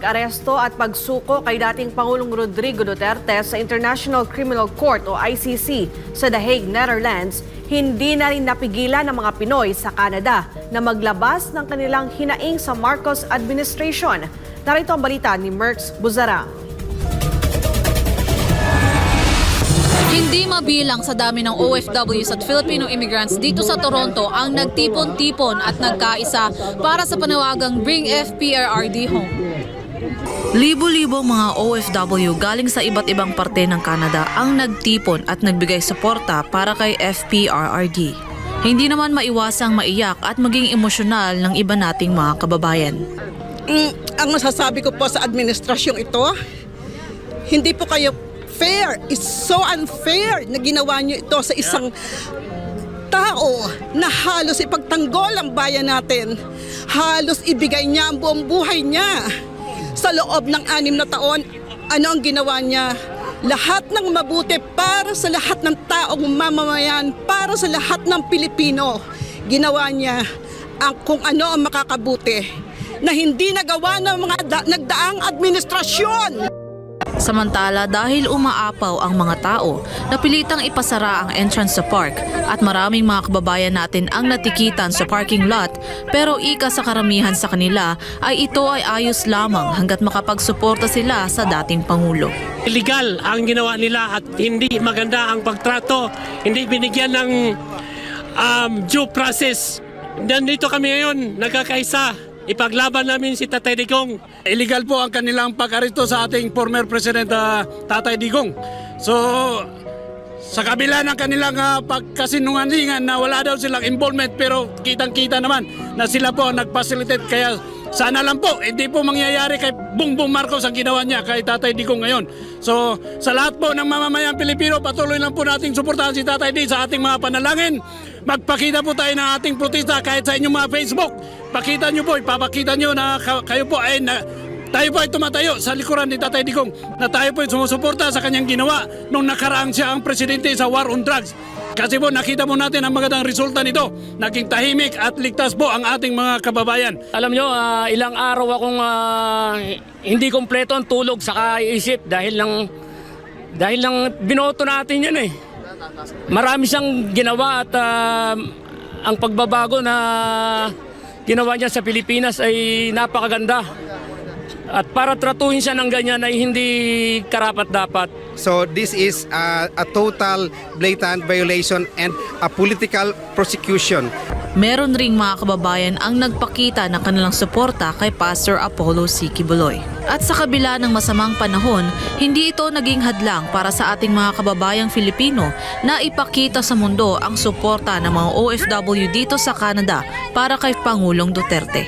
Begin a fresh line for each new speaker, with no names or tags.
pag-aresto at pagsuko kay dating Pangulong Rodrigo Duterte sa International Criminal Court o ICC sa The Hague, Netherlands, hindi na rin napigilan ng mga Pinoy sa Canada na maglabas ng kanilang hinaing sa Marcos administration. Narito ang balita ni Merx Buzara.
Hindi mabilang sa dami ng OFWs at Filipino immigrants dito sa Toronto ang nagtipon-tipon at nagkaisa para sa panawagang Bring FPRRD Home. Libo-libo mga OFW galing sa iba't ibang parte ng Canada ang nagtipon at nagbigay suporta para kay FPRRD. Hindi naman maiwasang maiyak at maging emosyonal ng iba nating mga kababayan.
Mm, ang masasabi ko po sa administrasyong ito, hindi po kayo fair. It's so unfair na ginawa niyo ito sa isang tao na halos ipagtanggol ang bayan natin. Halos ibigay niya ang buong buhay niya. Sa loob ng anim na taon, ano ang ginawa niya? Lahat ng mabuti para sa lahat ng taong mamamayan, para sa lahat ng Pilipino. Ginawa niya ang kung ano ang makakabuti na hindi nagawa ng mga da- nagdaang administrasyon.
Samantala dahil umaapaw ang mga tao, napilitang ipasara ang entrance sa park at maraming mga kababayan natin ang natikitan sa parking lot pero ika sa karamihan sa kanila ay ito ay ayos lamang hanggat makapagsuporta sila sa dating Pangulo.
illegal ang ginawa nila at hindi maganda ang pagtrato, hindi binigyan ng um, due process. Nandito kami ngayon, nagkakaisa. Ipaglaban namin si Tatay Digong.
illegal po ang kanilang pag-aresto sa ating former President ah, Tatay Digong. So, sa kabila ng kanilang uh, pagkasinungalingan na wala daw silang involvement pero kitang-kita naman na sila po ang nag-facilitate kaya sana lang po hindi po mangyayari kay Bongbong Marcos ang ginawa niya kay Tatay Digong ngayon. So sa lahat po ng mamamayang Pilipino patuloy lang po nating suportahan si Tatay Digong sa ating mga panalangin. Magpakita po tayo ng ating protesta kahit sa inyong mga Facebook. Pakita nyo po, ipapakita nyo na ka- kayo po ay na, tayo po ay tumatayo sa likuran ni Tatay Digong na tayo po ay sumusuporta sa kanyang ginawa nung nakaraang siya ang presidente sa war on drugs. Kasi po nakita po natin ang magandang resulta nito. Naging tahimik at ligtas po ang ating mga kababayan.
Alam nyo, ah, ilang araw akong ah, hindi kompleto ang tulog sa kaisip dahil lang dahil lang binoto natin yan eh. Marami siyang ginawa at ah, ang pagbabago na ginawa niya sa Pilipinas ay napakaganda. At para tratuhin siya ng ganyan ay hindi karapat-dapat.
So this is a, a total blatant violation and a political prosecution.
Meron ring mga kababayan ang nagpakita ng kanilang suporta kay Pastor Apollo C. Kibuloy. At sa kabila ng masamang panahon, hindi ito naging hadlang para sa ating mga kababayang Filipino na ipakita sa mundo ang suporta ng mga OFW dito sa Canada para kay Pangulong Duterte.